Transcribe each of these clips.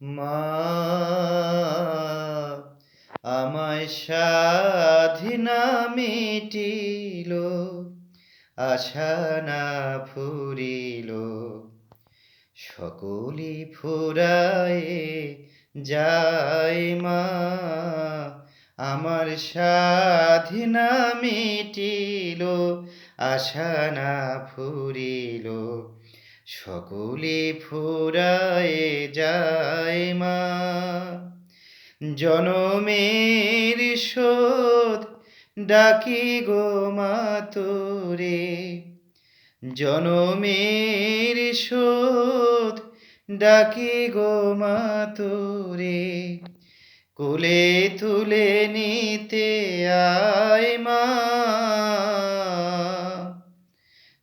মা, আমায় স্বাধীনা মিটিল, আশা না ফুরিল। সকলি ফুরায়ে যায় মা, আমার স্বাধীনা মিটিল, আশা না ফুরিল। সকলি ফুরায়ে যায় মা। জনমের শোধ ডাকি গো মা তোরে। জনমের শোধ ডাকি গো মা তোরে। কোলে তুলে নিতে আয় মা।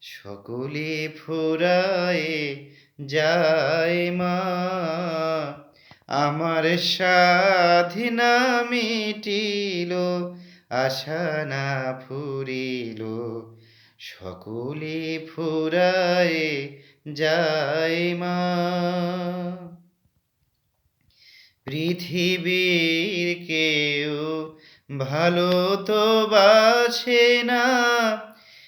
সকলে ফুরায়ে যায় মা। আমার স্বাধীনা মিটিল, আশা না ফুরিল। সকলে ফুরায়ে যায় মা। পৃথিবীর কেউ ভালো তো বাসে না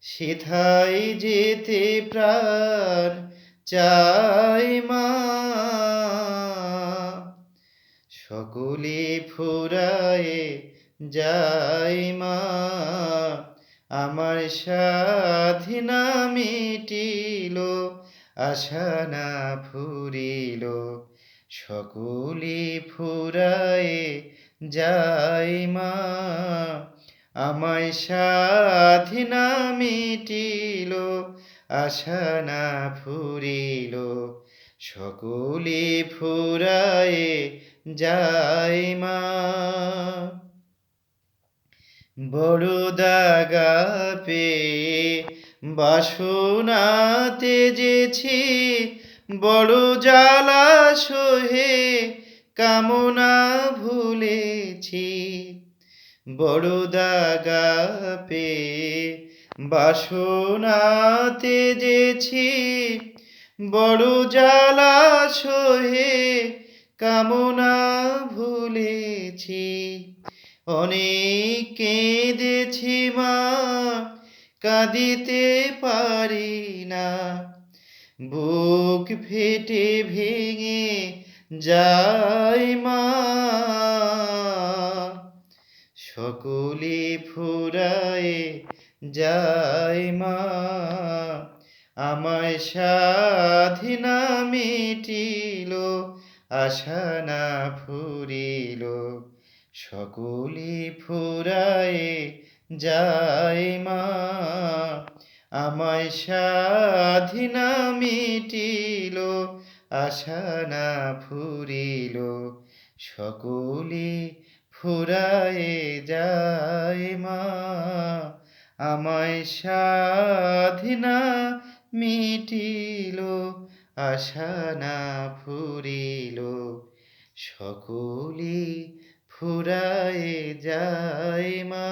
সেথায় যেতে প্রাণ চাই মা। সকলে ফুরায়ে যায় মা। আমার স্বাধীনা মিটিল, আশা না ফুরিল। সকলে ফুরায়ে যায় মা। আমায় স্বাধীনা মিটিল, আশা না ফুরিল। সকলে ফুরায়ে যায় মা। বড় দাগা পে বাসনাতে যেছি, বড় জ্বালা সহে কামনা ভুলেছি। বড় দাগা পে বাসনাতে যেছি, বড় জ্বালা সহে কামনা ভুলেছি। অনেক কেঁদেছি মা কাঁদিতে পারি না, বুক ফেটে ভেঙে যায় মা। সকলে ফুরায়ে যায় মা। আমায় স্বাধীনা মিটিল, আশা না ফুরিল। সকলে ফুরায়ে যায় মা। আমায় স্বাধীনা মিটিল, আশা না ফুরিল। সকলে ফুরায়ে যায় মা আমায় স্বাধীনা মিটিল আশা না ফুরিল। সকলি ফুরায়ে যায় মা।